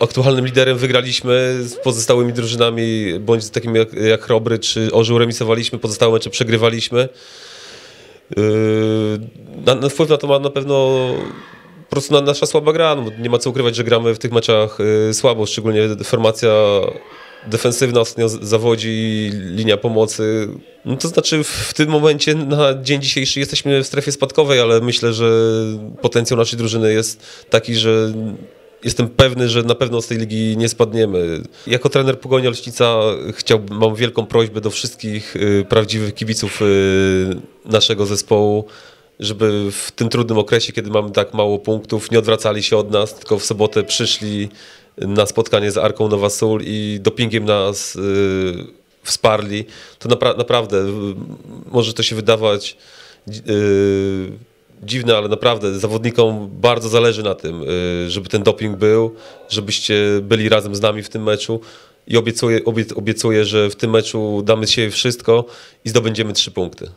aktualnym liderem wygraliśmy, z pozostałymi drużynami, bądź z takimi jak, jak Chrobry czy Orzeł remisowaliśmy, pozostałe mecze przegrywaliśmy. Yy, na, na wpływ na to ma na pewno po prostu na, nasza słaba gra. No, nie ma co ukrywać, że gramy w tych meczach yy, słabo, szczególnie formacja defensywna ostatnio z- zawodzi, linia pomocy. No to znaczy w tym momencie na dzień dzisiejszy jesteśmy w strefie spadkowej, ale myślę, że potencjał naszej drużyny jest taki, że jestem pewny, że na pewno z tej ligi nie spadniemy. Jako trener Pogoni Olśnica chciałbym, mam wielką prośbę do wszystkich y, prawdziwych kibiców y, naszego zespołu, żeby w tym trudnym okresie, kiedy mamy tak mało punktów, nie odwracali się od nas, tylko w sobotę przyszli na spotkanie z Arką Nowa Sól i dopingiem nas y, wsparli. To napra- naprawdę, może to się wydawać y, dziwne, ale naprawdę zawodnikom bardzo zależy na tym, y, żeby ten doping był, żebyście byli razem z nami w tym meczu i obiecuję, obie, obiecuję że w tym meczu damy się wszystko i zdobędziemy trzy punkty.